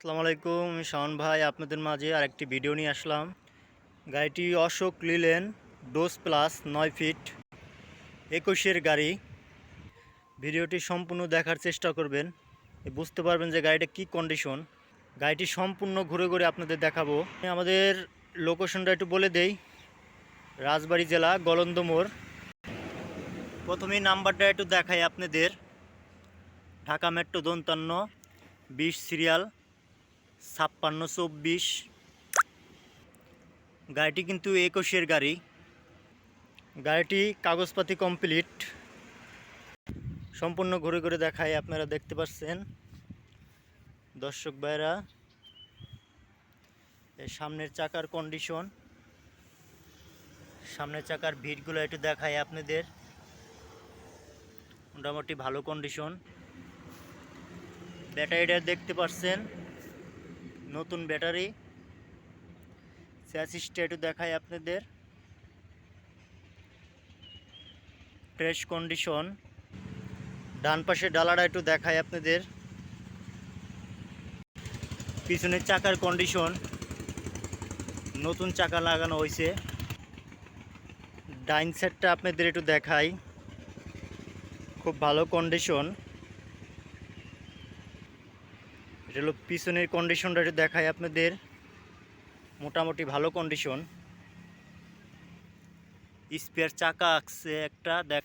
আসসালামু আলাইকুম, আমি শাওন ভাই। আপনাদের মাঝে আরেকটি ভিডিও নিয়ে আসলাম। গাড়িটি অশোক লিলেন ডোজ প্লাস নয় ফিট একুশের গাড়ি। ভিডিওটি সম্পূর্ণ দেখার চেষ্টা করবেন। বুঝতে পারবেন যে গাড়িটা কি কন্ডিশন গাড়িটি সম্পূর্ণ ঘুরে ঘুরে আপনাদের দেখাবো। আমাদের লোকেশনটা একটু বলে দেই। রাজবাড়ী জেলা গলন্দমোড় প্রথমেই নাম্বারটা একটু দেখাই আপনাদের। ঢাকা মেট্রো দন্তান্ন, বিশ সিরিয়াল। ছাপ্পান্ন, চব্বিশ। গাড়িটি কিন্তু একুশের গাড়ি। গাড়িটি কাগজপাতি কমপ্লিট। সম্পূর্ণ ঘুরে ঘুরে দেখায় আপনারা দেখতে পাচ্ছেন। দর্শক ভাইরা সামনের চাকার কন্ডিশন সামনের চাকার ভিড়গুলো একটু দেখায় আপনাদের। মোটামুটি ভালো কন্ডিশন ব্যাটারিটা দেখতে পাচ্ছেন। নতুন ব্যাটারি। স্যাসিসটা একটু দেখায় আপনাদের। ফ্রেশ কন্ডিশন ডান পাশে ডালাটা একটু দেখায় আপনাদের। পিছনের চাকার কন্ডিশন নতুন চাকা লাগানো হয়েছে। ডাইন সাইডটা আপনাদের একটু দেখাই। খুব ভালো কন্ডিশন এটা হলো পিছনের কন্ডিশনটা একটু দেখাই আপনাদের। মোটামুটি ভালো কন্ডিশন স্পেয়ার চাকা আছে একটা, দেখ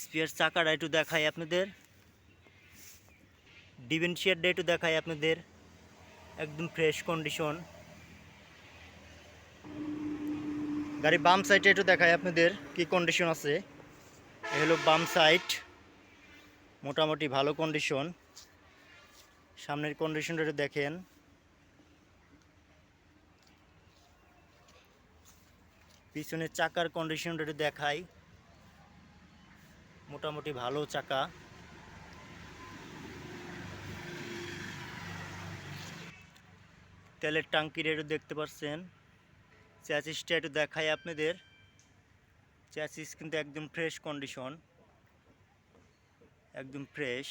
স্পেয়ার চাকাটা একটু দেখাই আপনাদের। ডিভেন্সিয়ারটা একটু দেখাই আপনাদের। একদম ফ্রেশ কন্ডিশন গাড়ি বাম সাইডে একটু দেখাই আপনাদের, কি কন্ডিশন আছে? এ হলো বাম সাইড মোটামুটি ভালো কন্ডিশন সামনের কন্ডিশনটা একটু দেখেন। পিছনের চাকার কন্ডিশনটা একটু দেখাই। মোটামুটি ভালো চাকা। তেলের টাঙ্কির একটু দেখতে পাচ্ছেন। চ্যাসিসটা একটু দেখাই আপনাদের। চ্যাসিস কিন্তু একদম ফ্রেশ কন্ডিশন একদম ফ্রেশ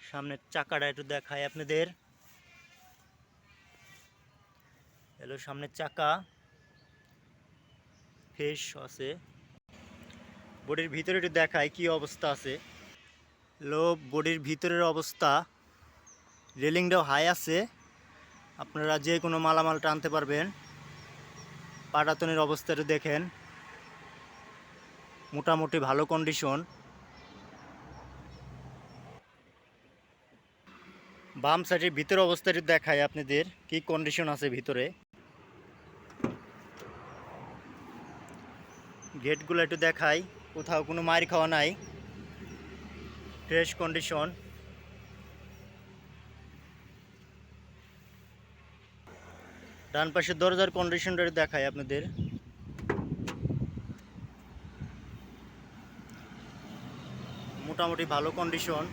সামনের চাকাটা একটু দেখায় আপনাদের। এলো সামনের চাকা। ফ্রেশ আছে। বডির ভিতরে একটু দেখায় কি অবস্থা আছে। লো বডির ভিতরের অবস্থা। রেলিংটাও হাই আছে। আপনারা যে কোনো মালামাল টানতে পারবেন। পাটাতনের অবস্থা একটু দেখেন। মোটামুটি ভালো কন্ডিশন বাম সাইডের ভিতরে অবস্থাটি দেখায় আপনাদের, কি কন্ডিশন আছে ভিতরে। গেটগুলো একটু দেখাই, কোথাও কোনো মার খাওয়া নাই। ফ্রেশ কন্ডিশন ডান পাশের দরজার কন্ডিশনটা দেখাই আপনাদের। মোটামুটি ভালো কন্ডিশন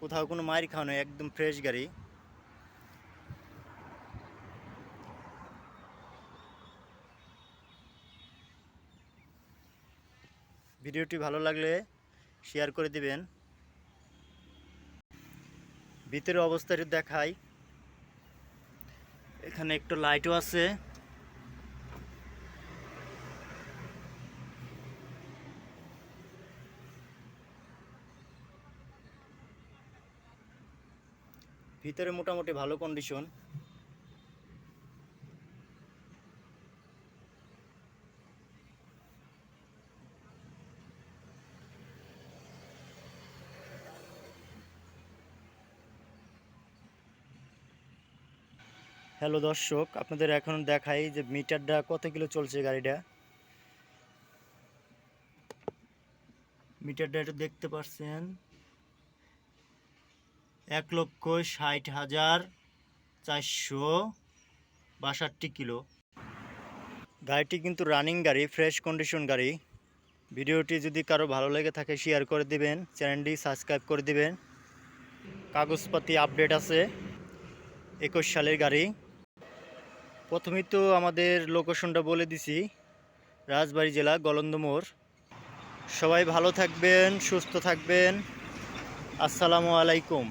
কোথাও কোনো মায়ের খাওয়া নয় একদম ফ্রেশ গাড়ি। ভিডিওটি ভালো লাগলে শেয়ার করে দিবেন। ভিতরে অবস্থাটি দেখাই। এখানে একটু লাইটও আছে। ভিতরে মোটামুটি ভালো কন্ডিশন হ্যালো দর্শক, আপনাদের এখন দেখাই যে মিটারটা কত কিলো চলছে গাড়িটা। মিটারটা একটু দেখতে পাচ্ছেন এক লক্ষ ষাট হাজার চারশো বাষট্টি কিলো। গাড়িটি কিন্তু রানিং গাড়ি ফ্রেশ কন্ডিশন গাড়ি। ভিডিওটি যদি কারও ভালো লেগে থাকে শেয়ার করে দিবেন। চ্যানেলটি সাবস্ক্রাইব করে দিবেন। কাগজপাতি আপডেট আছে একুশ সালের গাড়ি। প্রথমেই তো আমাদের লোকেশনটা বলে দিছি, রাজবাড়ী জেলা গলন্দমোড় সবাই ভালো থাকবেন, সুস্থ থাকবেন। আসসালামু আলাইকুম।